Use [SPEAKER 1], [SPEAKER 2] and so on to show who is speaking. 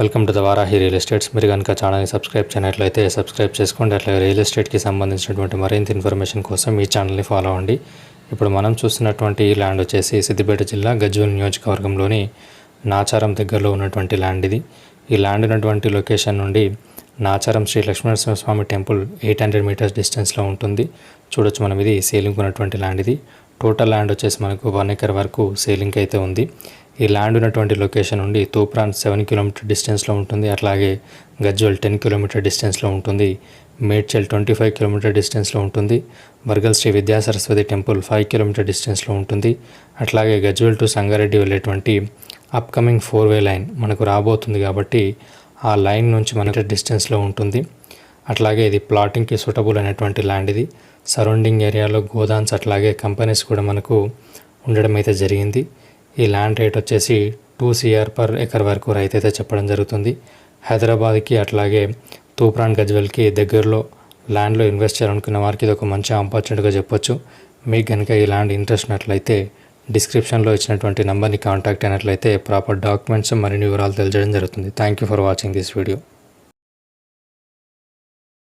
[SPEAKER 1] Welcome to the Varahi real estates. మీరు కనుక ఛానల్ని సబ్స్క్రైబ్ చేయనట్లయితే సబ్స్క్రైబ్ చేసుకోండి. అట్లా రియల్ ఎస్టేట్కి సంబంధించినటువంటి మరింత ఇన్ఫర్మేషన్ కోసం ఈ ఛానల్ని ఫాలో అవ్వండి. ఇప్పుడు మనం చూస్తున్నటువంటి ఈ ల్యాండ్ వచ్చేసి సిద్దిపేట జిల్లా గజ్వల్ నియోజకవర్గంలోని నాచారం దగ్గరలో ఉన్నటువంటి ల్యాండ్ ఇది. ఈ ల్యాండ్ ఉన్నటువంటి లొకేషన్ నుండి Nacharam Shri Lakshminarasimha Swamy temple eight hundred metres డిస్టెన్స్లో ఉంటుంది. చూడొచ్చు మనం ఇది సేలింగ్ ఉన్నటువంటి ల్యాండ్ ఇది. టోటల్ ల్యాండ్ వచ్చేసి మనకు వన్ ఎకర్ వరకు సేలింగ్ అయితే ఉంది. ఈ ల్యాండ్ ఉన్నటువంటి లొకేషన్ నుండి తూప్రాన్ సెవెన్ కిలోమీటర్ డిస్టెన్స్లో ఉంటుంది. అట్లాగే గజ్వల్ టెన్ కిలోమీటర్ డిస్టెన్స్లో ఉంటుంది. మేడ్చల్ ట్వంటీ ఫైవ్ కిలోమీటర్ డిస్టెన్స్లో ఉంటుంది. వర్గల్ శ్రీ విద్యా సరస్వతి టెంపుల్ ఫైవ్ కిలోమీటర్ డిస్టెన్స్లో ఉంటుంది. అట్లాగే గజ్వల్ టు సంగారెడ్డి వెళ్ళేటువంటి అప్కమింగ్ ఫోర్ వే లైన్ మనకు రాబోతుంది కాబట్టి ఆ లైన్ నుంచి మనకి డిస్టెన్స్లో ఉంటుంది. అట్లాగే ఇది ప్లాటింగ్కి సూటబుల్ అయినటువంటి ల్యాండ్ ఇది. సరౌండింగ్ ఏరియాలో గోదాన్స్ అట్లాగే కంపెనీస్ కూడా మనకు ఉండడం అయితే జరిగింది. ఈ ల్యాండ్ రేట్ వచ్చేసి టూ సిఆర్ పర్ ఎకర్ వరకు రైతు అయితే చెప్పడం జరుగుతుంది. హైదరాబాద్కి అట్లాగే తూప్రాన్ గజ్వెల్కి దగ్గరలో ల్యాండ్లో ఇన్వెస్ట్ చేయాలనుకున్న వారికి ఇది ఒక మంచి ఆపర్చునిటీగా చెప్పొచ్చు. మీకు కనుక ఈ ల్యాండ్ ఇంట్రెస్ట్ ఉన్నట్లయితే డిస్క్రిప్షన్లో ఇచ్చినటువంటి నెంబర్ని కాంటాక్ట్ అయినట్లయితే ప్రాపర్ డాక్యుమెంట్స్ మరిన్ని వివరాలు తెలియజేయడం జరుగుతుంది. Thank you for watching this video.